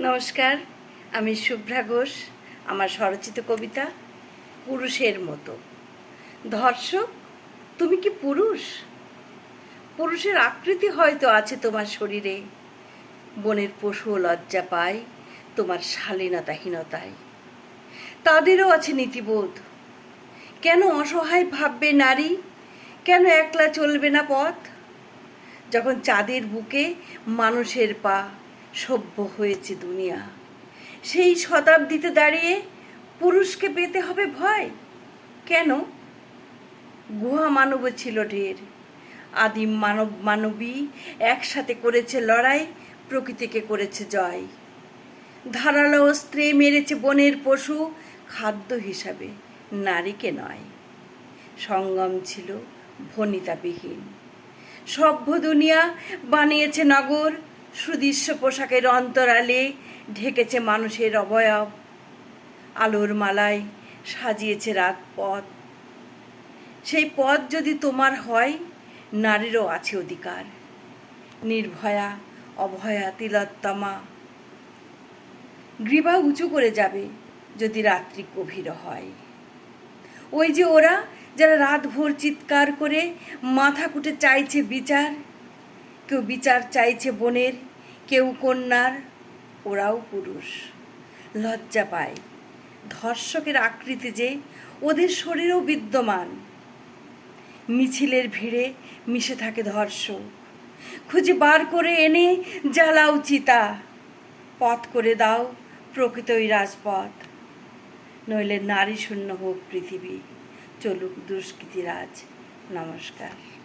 নমস্কার, আমি শুভ্রা ঘোষ, আমার স্বরচিত কবিতা পুরুষের মতো। ধর্ষক, তুমি কি পুরুষ? পুরুষের আকৃতি হয়তো আছে তোমার শরীরে। বনের পশুও লজ্জা পায় তোমার শালীনতাহীনতায়। তাদেরও আছে নীতিবোধ। কেন অসহায় ভাববে নারী? কেন একলা চলবে না পথ? যখন চাঁদের বুকে মানুষের পা সভ্য হয়েছে দুনিয়া। সেই শতাব্দীতে দাঁড়িয়ে পুরুষকে পেতে হবে ভয়। কেন? গুহা মানব ছিল ঢের। আদিম মানব মানবী একসাথে করেছে লড়াই, প্রকৃতিকে করেছে জয়। ধারালো অস্ত্রে মেরেছে বনের পশু, খাদ্য হিসাবে নারীকে নয়। সঙ্গম ছিল ভনিতাবিহীন। সভ্য দুনিয়া বানিয়েছে নগর সুদৃশ্য পোশাকের অন্তরালে ঢেকেছে মানুষের অবয়ব। আলোর মালায় সাজিয়েছে রাত পথ সেই পথ যদি তোমার হয়, নারীরও আছে অধিকার। নির্ভয়া, অভয়া, তিলোত্তমা। গ্রীবা উঁচু করে যাবে যদি রাত্রি গভীর হয়। ওই যে ওরা যারা রাত ভোর চিৎকার করে মাথা কুটে চাইছে বিচার কেউ বিচার চাইছে বোনের, কেউ কন্যার, ওরাও পুরুষ। লজ্জা পায় ধর্ষকের আকৃতি যে ওদের শরীরেও বিদ্যমান। মিছিলের ভিড়ে মিশে থাকে ধর্ষক। খুঁজে বার করে এনে জ্বালাও চিতা। পথ করে দাও প্রকৃতই রাজপথ। নইলে নারী শূন্য হোক পৃথিবী। চলুক দুষ্কৃতিরাজ। নমস্কার।